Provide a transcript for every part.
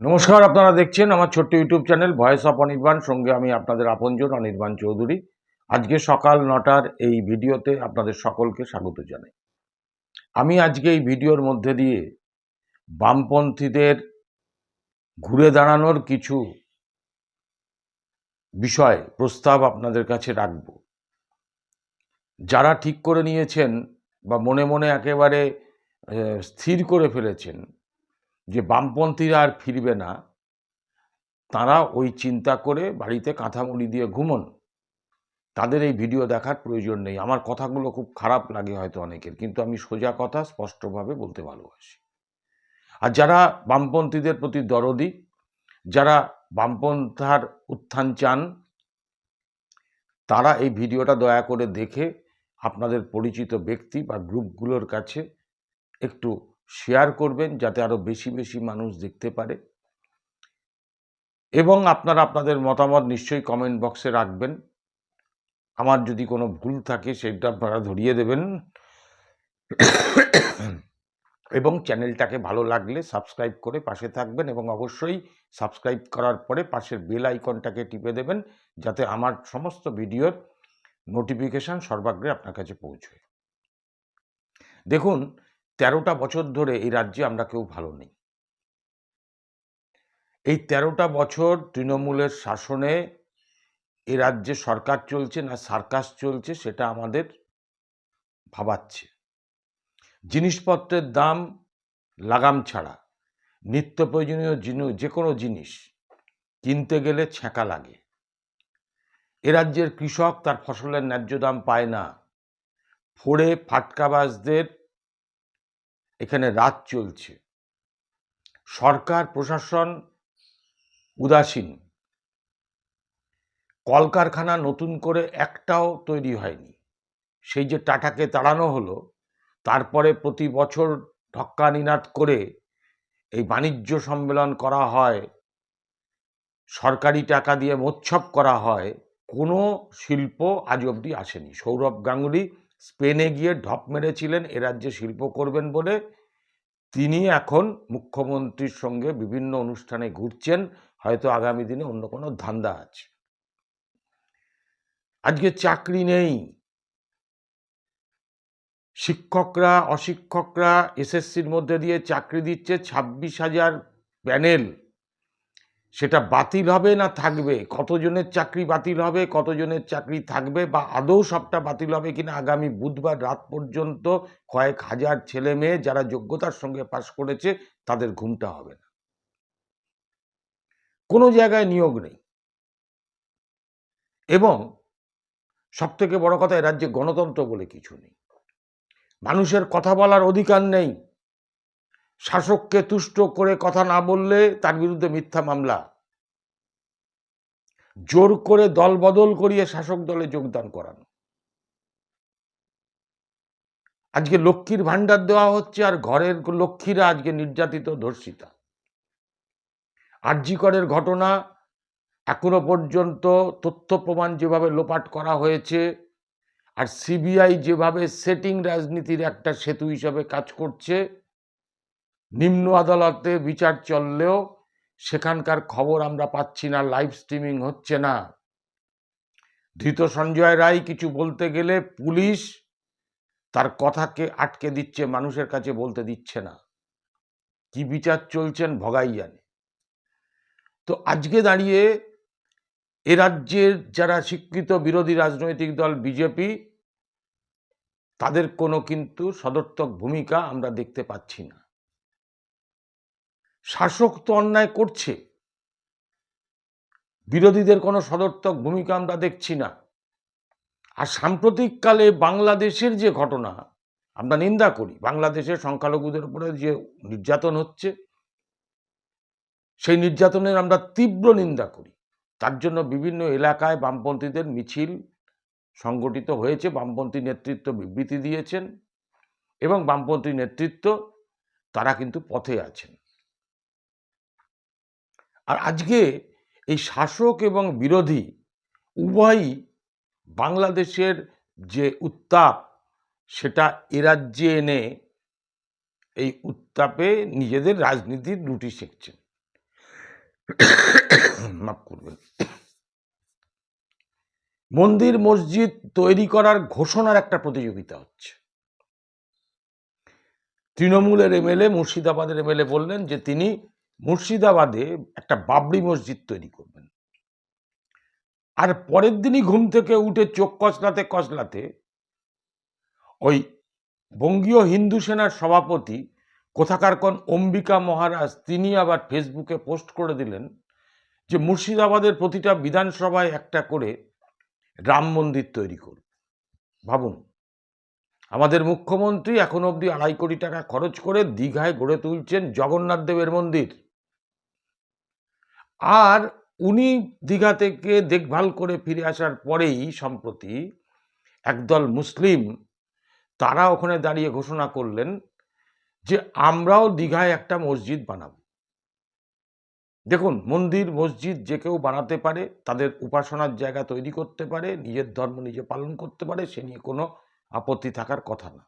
নমস্কার, আপনারা দেখছেন আমার ছোট্ট YouTube channel voice of Anirban. সঙ্গে আমি আপনাদের আপনজন, অনির্বাণ চৌধুরী। আজকে সকাল নটার এই ভিডিওতে আপনাদের সকলকে স্বাগত জানাই। আমি আজকে এই ভিডিওর মধ্যে দিয়ে বামপন্থীদের ঘুরে দাঁড়ানোর কিছু বিষয়, প্রস্তাব আপনাদের কাছে রাখব। যারা ঠিক করে নিয়েছেন বা মনে মনে একেবারে স্থির করে ফেলেছেন যে বামপন্থীরা আর ফিরবে না, তারা ওই চিন্তা করে বাড়িতে কাঁথামুড়ি দিয়ে ঘুমন। তাদের এই ভিডিও দেখার প্রয়োজন নেই। আমার কথাগুলো খুব খারাপ লাগে হয়তো অনেকের, কিন্তু আমি সোজা কথা স্পষ্টভাবে বলতে ভালোবাসি। আর যারা বামপন্থীদের প্রতি দরদি, যারা বামপন্থার উত্থান চান, তারা এই ভিডিওটা দয়া করে দেখে আপনাদের পরিচিত ব্যক্তি বা গ্রুপগুলোর কাছে একটু শেয়ার করবেন যাতে আরও বেশি বেশি মানুষ দেখতে পারে। এবং আপনারা আপনাদের মতামত নিশ্চয়ই কমেন্ট বক্সে রাখবেন। আমার যদি কোনো ভুল থাকে সেটা আপনারা ধরিয়ে দেবেন। এবং চ্যানেলটাকে ভালো লাগলে সাবস্ক্রাইব করে পাশে থাকবেন এবং অবশ্যই সাবস্ক্রাইব করার পরে পাশের বেল আইকনটাকে টিপে দেবেন যাতে আমার সমস্ত ভিডিওর নোটিফিকেশান সর্বাগ্রে আপনার কাছে পৌঁছয়। দেখুন তেরোটা বছর ধরে এই রাজ্যে আমরা কেউ ভালো নেই। এই তেরোটা বছর তৃণমূলের শাসনে এ রাজ্যে সরকার চলছে না সার্কাস চলছে সেটা আমাদের ভাবাচ্ছে। জিনিসপত্রের দাম লাগাম ছাড়া, নিত্য প্রয়োজনীয় জিনিস যে কোনো জিনিস কিনতে গেলে ছ্যাঁকা লাগে। এ রাজ্যের কৃষক তার ফসলের ন্যায্য দাম পায় না। ফোড়ে ফাটকাবাজদের এখানে রাত চলছে। সরকার, প্রশাসন উদাসীন। কলকারখানা নতুন করে একটাও তৈরি হয়নি। সেই যে টাটাকে তাড়ানো হলো, তারপরে প্রতি বছর ঢক্কানিনাদ করে এই বাণিজ্য সম্মেলন করা হয়, সরকারি টাকা দিয়ে মোচ্ছপ করা হয়, কোনো শিল্প আজ অবধি আসেনি। সৌরভ গাঙ্গুলি স্পেনে গিয়ে ঢপ মেরেছিলেন, এ রাজ্যে শিল্প করবেন বলে। তিনি এখন মুখ্যমন্ত্রীর সঙ্গে বিভিন্ন অনুষ্ঠানে ঘুরছেন, হয়তো আগামী দিনে অন্য কোনো ধান্দা আছে। আজকে চাকরি নেই। শিক্ষকরা, অশিক্ষকরা এসএসসির মধ্যে দিয়ে চাকরি দিচ্ছে ছাব্বিশ হাজার প্যানেল। সেটা বাতিল হবে না থাকবে? কতজনের চাকরি বাতিল হবে, কতজনের চাকরি থাকবে বা আদৌ সবটা বাতিল হবে কিনা আগামী বুধবার রাত পর্যন্ত কয়েক হাজার ছেলে মেয়ে যারা যোগ্যতার সঙ্গে পাশ করেছে তাদের ঘুমটা হবে না। কোনো জায়গায় নিয়োগ নেই। এবং সব থেকে বড় কথা এ রাজ্যে গণতন্ত্র বলে কিছু নেই। মানুষের কথা বলার অধিকার নেই। শাসককে তুষ্ট করে কথা না বললে তার বিরুদ্ধে মিথ্যা মামলা। জোর করে দল বদল করিয়ে শাসক দলে যোগদান করানো। আজকে লক্ষ্মীর ভাণ্ডার দেওয়া হচ্ছে আর ঘরের লক্ষ্মীরা আজকে নির্যাতিত, ধর্ষিতা। আরজিকরের ঘটনা এখনও পর্যন্ত তথ্য প্রমাণ যেভাবে লোপাট করা হয়েছে আর সিবিআই যেভাবে সেটিং রাজনীতির একটা সেতু হিসাবে কাজ করছে নিম্ন আদালতে বিচার চললেও সেখানকার খবর আমরা পাচ্ছি না লাইভ স্ট্রিমিং হচ্ছে না। ধৃত সঞ্জয় রায় কিছু বলতে গেলে পুলিশ তার কথাকে আটকে দিচ্ছে, মানুষের কাছে বলতে দিচ্ছে না। কি বিচার চলছেন ভগাই জানে। তো আজকে দাঁড়িয়ে এ রাজ্যের যারা স্বীকৃত বিরোধী রাজনৈতিক দল বিজেপি, তাদের কোনো কিন্তু সদর্থক ভূমিকা আমরা দেখতে পাচ্ছি না। শাসক তো অন্যায় করছে। বিরোধীদের কোনো সদর্থক ভূমিকা আমরা দেখছি না। আর সাম্প্রতিককালে বাংলাদেশের যে ঘটনা, আমরা নিন্দা করি, বাংলাদেশের সংখ্যালঘুদের উপরে যে নির্যাতন হচ্ছে, সেই নির্যাতনের আমরা তীব্র নিন্দা করি। তার জন্য বিভিন্ন এলাকায় বামপন্থীদের মিছিল সংগঠিত হয়েছে, বামপন্থী নেতৃত্ব বিবৃতি দিয়েছেন এবং বামপন্থী নেতৃত্ব, তারা কিন্তু পথে আছেন। আর আজকে এই শাসক এবং বিরোধী উভয়ই বাংলাদেশের যে উত্তাপ, সেটা এ রাজ্যে এনে এই উত্তাপে নিজেদের রাজনীতির রুটি সেঁকছেন। মাফ করবেন। মন্দির মসজিদ তৈরি করার ঘোষণার একটা প্রতিযোগিতা হচ্ছে। তৃণমূলের এমএলএ, মুর্শিদাবাদের এমএলএ বললেন যে তিনি মুর্শিদাবাদে একটা বাবরি মসজিদ তৈরি করবেন। আর পরের দিনই ঘুম থেকে উঠে চোখ কচলাতে কচলাতে ওই বঙ্গীয় হিন্দু সেনার সভাপতি কোথাকার অম্বিকা মহারাজ, তিনি আবার ফেসবুকে পোস্ট করে দিলেন যে মুর্শিদাবাদের প্রতিটা বিধানসভায় একটা করে রাম মন্দির তৈরি করবে। ভাবুন, আমাদের মুখ্যমন্ত্রী এখন অবধি আড়াই কোটি টাকা খরচ করে দীঘায় গড়ে তুলছেন জগন্নাথ দেবের মন্দির। আর উনি দীঘা থেকে দেখভাল করে ফিরে আসার পরেই সম্প্রতি একদল মুসলিম তারা ওখানে দাঁড়িয়ে ঘোষণা করলেন যে আমরাও দীঘায় একটা মসজিদ বানাবো। দেখুন, মন্দির, মসজিদ যে কেউ বানাতে পারে, তাদের উপাসনার জায়গা তৈরি করতে পারে, নিজের ধর্ম নিজে পালন করতে পারে, সে নিয়ে কোনো আপত্তি থাকার কথা না।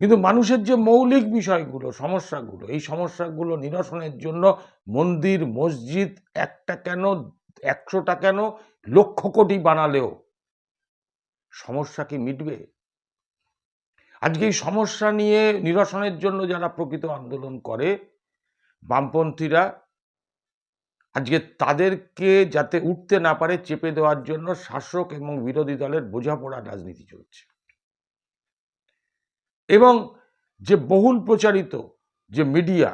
কিন্তু মানুষের যে মৌলিক বিষয়গুলো, সমস্যাগুলো, এই সমস্যাগুলো নিরসনের জন্য মন্দির, মসজিদ একটা কেন, একশোটা কেন, লক্ষ কোটি বানালেও সমস্যা কি মিটবে? আজকে এই সমস্যা নিয়ে নিরসনের জন্য যারা প্রকৃত আন্দোলন করে, বামপন্থীরা, আজকে তাদেরকে যাতে উঠতে না পারে, চেপে দেওয়ার জন্য শাসক এবং বিরোধী দলের বোঝাপড়া রাজনীতি চলছে। এবং যে বহুল প্রচারিত যে মিডিয়া,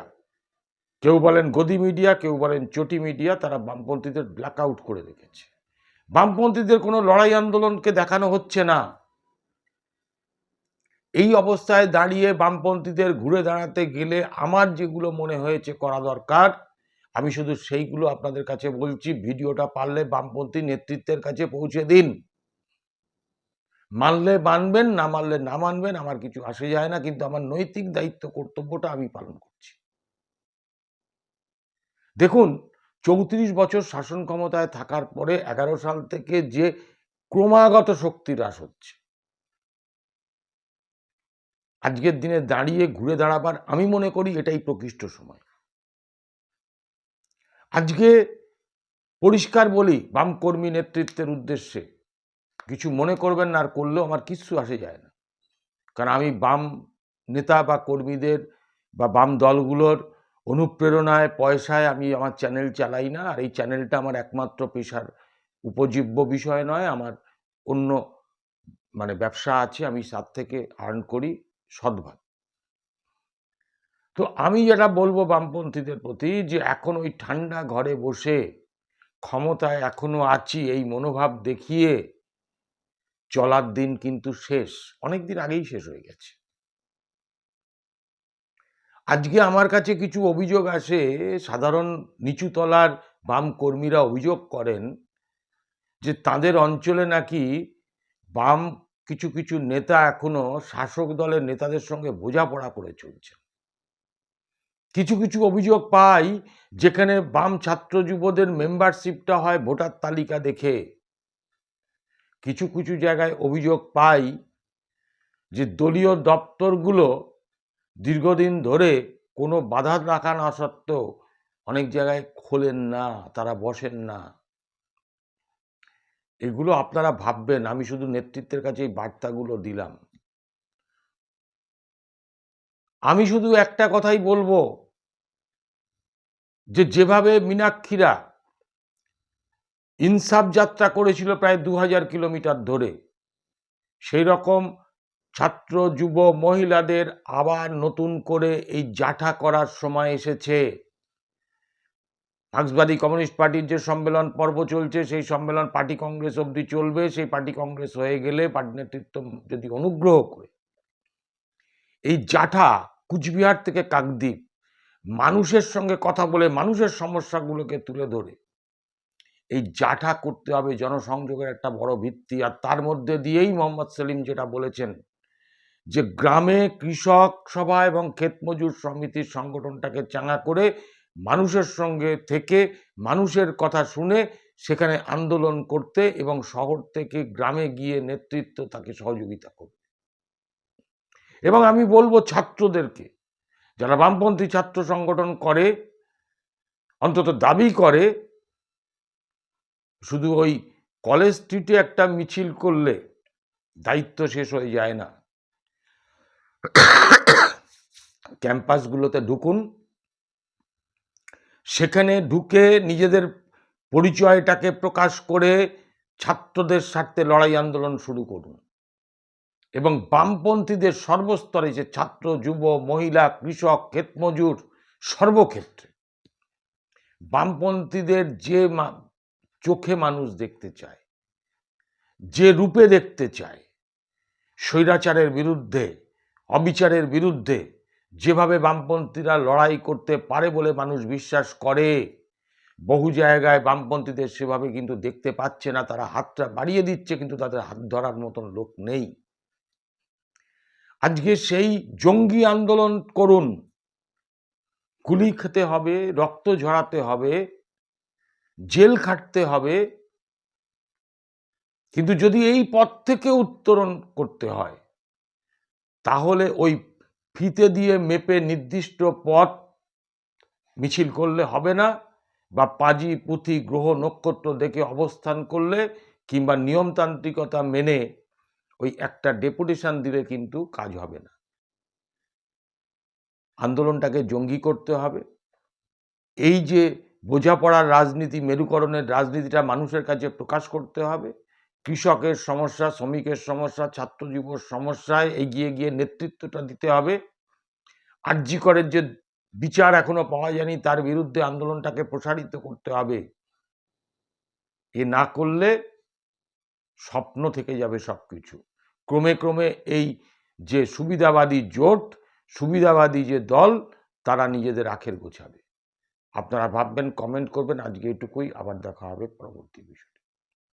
কেউ বলেন গদি মিডিয়া, কেউ বলেন চটি মিডিয়া, তারা বামপন্থীদের ব্ল্যাক আউট করে রেখেছে। বামপন্থীদের কোনো লড়াই আন্দোলনকে দেখানো হচ্ছে না। এই অবস্থায় দাঁড়িয়ে বামপন্থীদের ঘুরে দাঁড়াতে গেলে আমার যেগুলো মনে হয়েছে করা দরকার, আমি শুধু সেইগুলো আপনাদের কাছে বলছি। ভিডিওটা পারলে বামপন্থী নেতৃত্বের কাছে পৌঁছে দিন। মানলে মানবেন, না মানলে না মানবেন, আমার কিছু আসে যায় না, কিন্তু আমার নৈতিক দায়িত্ব, কর্তব্যটা আমি পালন করছি। দেখুন, চৌত্রিশ বছর শাসন ক্ষমতায় থাকার পরে এগারো সাল থেকে যে ক্রমাগত শক্তি হ্রাস হচ্ছে। আজকের দিনে দাঁড়িয়ে ঘুরে দাঁড়াবার আমি মনে করি এটাই প্রকৃষ্ট সময়। আজকে পরিষ্কার বলি, বামকর্মী নেতৃত্বের উদ্দেশ্যে কিছু মনে করবেন না আর করলেও আমার কিচ্ছু আসে যায় না। কারণ আমি বাম নেতা বা কর্মীদের বা বাম দলগুলোর অনুপ্রেরণায়, পয়সায় আমি আমার চ্যানেল চালাই না। আর এই চ্যানেলটা আমার একমাত্র পেশার উপজীব্য বিষয় নয়, আমার অন্য মানে ব্যবসা আছে, আমি তার থেকে আর্ন করি সৎভাবে তো আমি যেটা বলব বামপন্থীদের প্রতি যে এখন ওই ঠান্ডা ঘরে বসে ক্ষমতায় এখনও আছি, এই মনোভাব দেখিয়ে চলার দিন কিন্তু শেষ অনেক দিন আগেই শেষ হয়ে গেছে। আজকে আমার কাছে কিছু অভিযোগ আসে, সাধারণ নিচুতলার বাম কর্মীরা অভিযোগ করেন যে তাদের অঞ্চলে নাকি বাম কিছু কিছু নেতা এখনও শাসক দলের নেতাদের সঙ্গে বোঝাপড়া করে চলছে। কিছু কিছু অভিযোগ পাই, যেখানে বাম ছাত্র যুবদের মেম্বারশিপটা হয় ভোটার তালিকা দেখে। কিছু কিছু জায়গায় অভিযোগ পাই যে দলীয় দপ্তরগুলো দীর্ঘদিন ধরে কোনো বাধা রাখা না সত্ত্বেও অনেক জায়গায় খোলেন না, তারা বসেন না। এগুলো আপনারা ভাববেন, আমি শুধু নেতৃত্বের কাছে এই বার্তাগুলো দিলাম। আমি শুধু একটা কথাই বলব যে, যেভাবে মীনাক্ষীরা ইনসাফ যাত্রা করেছিল প্রায় দু হাজার কিলোমিটার ধরে। সেই রকম ছাত্র, যুব, মহিলাদের আবার নতুন করে এই জাঠা করার সময় এসেছে। মার্ক্সবাদী কমিউনিস্ট পার্টির যে সম্মেলন পর্ব চলছে, সেই সম্মেলন পার্টি কংগ্রেস অবধি চলবে। সেই পার্টি কংগ্রেস হয়ে গেলে পার্টি নেতৃত্ব যদি অনুগ্রহ করে। এই জাঠা কুচবিহার থেকে কাকদ্বীপ, মানুষের সঙ্গে কথা বলে মানুষের সমস্যাগুলোকে তুলে ধরে। এই জাঠা করতে হবে জনসংযোগের একটা বড় ভিত্তি। আর তার মধ্যে দিয়েই মোহাম্মদ সেলিম যেটা বলেছেন যে, গ্রামে কৃষক সভা এবং ক্ষেত মজুর সমিতির সংগঠনটাকে চাঙা করে মানুষের সঙ্গে থেকে মানুষের কথা শুনে সেখানে আন্দোলন করতে এবং শহর থেকে গ্রামে গিয়ে নেতৃত্ব তাকে সহযোগিতা করবে। এবং আমি বলব ছাত্রদেরকে, যারা বামপন্থী ছাত্র সংগঠন করে, অন্তত দাবি করে শুধু ওই কলেজ স্ট্রিটে একটা মিছিল করলে দায়িত্ব শেষ হয়ে যায় না। ক্যাম্পাসগুলোতে ঢুকুন। সেখানে ঢুকে নিজেদের পরিচয়টাকে প্রকাশ করে ছাত্রদের স্বার্থে লড়াই আন্দোলন শুরু করুন। এবং বামপন্থীদের সর্বস্তরে যে ছাত্র, যুব, মহিলা, কৃষক, ক্ষেতমজুর সর্বক্ষেত্রে বামপন্থীদের যে চোখে মানুষ দেখতে চায়, যে রূপে দেখতে চায়, স্বৈরাচারের বিরুদ্ধে, অবিচারের বিরুদ্ধে, যেভাবে বামপন্থীরা লড়াই করতে পারে বলে মানুষ বিশ্বাস করে, বহু জায়গায় বামপন্থীদের সেভাবে কিন্তু দেখতে পাচ্ছে না, তারা হাতটা বাড়িয়ে দিচ্ছে, কিন্তু তাদের হাত ধরার মতন লোক নেই। আজকে সেই জঙ্গি আন্দোলন করুন, গুলি খেতে হবে, রক্ত ঝরাতে হবে জেল খাটতে হবে। কিন্তু যদি এই পথ থেকে উত্তরণ করতে হয়, তাহলে ওই ফিতে দিয়ে মেপে নির্দিষ্ট পথ মিছিল করলে হবে না বা পাজি, পুঁথি, গ্রহ, নক্ষত্র দেখে অবস্থান করলে কিংবা নিয়মতান্ত্রিকতা মেনে ওই একটা ডেপুটেশন দিলে কিন্তু কাজ হবে না। আন্দোলনটাকে জঙ্গি করতে হবে। এই যে বোঝাপড়ার রাজনীতি, মেরুকরণের রাজনীতিটা মানুষের কাছে প্রকাশ করতে হবে। কৃষকের সমস্যা, শ্রমিকের সমস্যা ছাত্র যুবর সমস্যায় এগিয়ে গিয়ে নেতৃত্বটা দিতে হবে। আর্জি করের যে বিচার এখনও পাওয়া যায়নি, তার বিরুদ্ধে আন্দোলনটাকে প্রসারিত করতে হবে। এ না করলে স্বপ্ন থেকে যাবে সব কিছু ক্রমে ক্রমে এই যে সুবিধাবাদী জোট, সুবিধাবাদী যে দল, তারা নিজেদের আখের গোছাবে। আপনারা ভাববেন কমেন্ট করবেন। আজকে এটুকুই। আবার দেখা হবে পরবর্তী বিষয়ে।